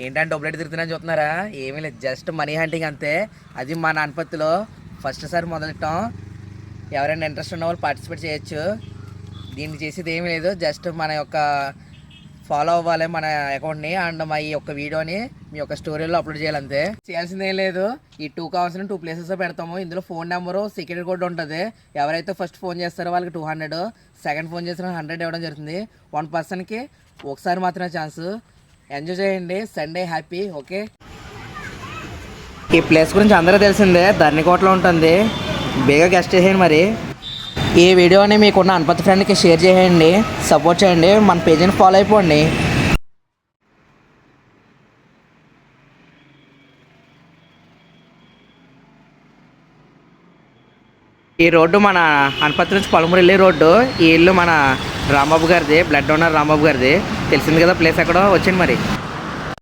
ఏంటంటే డబ్బులు తిరుగుతున్నా చూస్తున్నారా? ఏమీ లేదు. జస్ట్ మనీ హంటింగ్ అంతే. అది మన అనుపత్తిలో ఫస్ట్ సారి మొదలెట్టాం. ఎవరైనా ఇంట్రెస్ట్ ఉన్న వాళ్ళు పార్టిసిపేట్ చేయొచ్చు. దీన్ని చేసేది ఏమీ లేదు. జస్ట్ మన యొక్క ఫాలో అవ్వాలి మన అకౌంట్ని అండ్ మా ఈ యొక్క వీడియోని మీ యొక్క స్టోరీలో అప్లోడ్ చేయాలంతే చేయాల్సింది ఏం లేదు. ఈ టూ కావాల్సిన టూ ప్లేసెస్ పెడతాము. ఇందులో ఫోన్ నెంబరు సీక్రెట్ కోడ్ ఉంటుంది. ఎవరైతే ఫస్ట్ ఫోన్ చేస్తారో వాళ్ళకి టూ హండ్రెడ్ సెకండ్ ఫోన్ చేసిన హండ్రెడ్ ఇవ్వడం జరుగుతుంది. వన్ పర్సన్కి ఒకసారి మాత్రమే ఛాన్స్. ఎంజాయ్ చేయండి. సండే హ్యాపీ ఓకే ఈ ప్లేస్ గురించి అందరూ తెలిసిందే ధర్నికోటలో ఉంటుంది. బేగా గెస్ట్ చేసేయండి మరి. ఈ వీడియోని మీకున్న అనుపతి ఫ్రెండ్కి షేర్ చేయండి. సపోర్ట్ చేయండి. మన పేజీని ఫాలో అయిపోండి. ఈ రోడ్డు మన అనపత్తి నుంచి పొలమూరు వెళ్ళే రోడ్డు. ఈ ఇల్లు మన రాంబాబు గారిది బ్లడ్ డోనర్ రాంబాబు గారిది. తెలిసింది కదా ప్లేస్ ఎక్కడో? వచ్చింది మరి.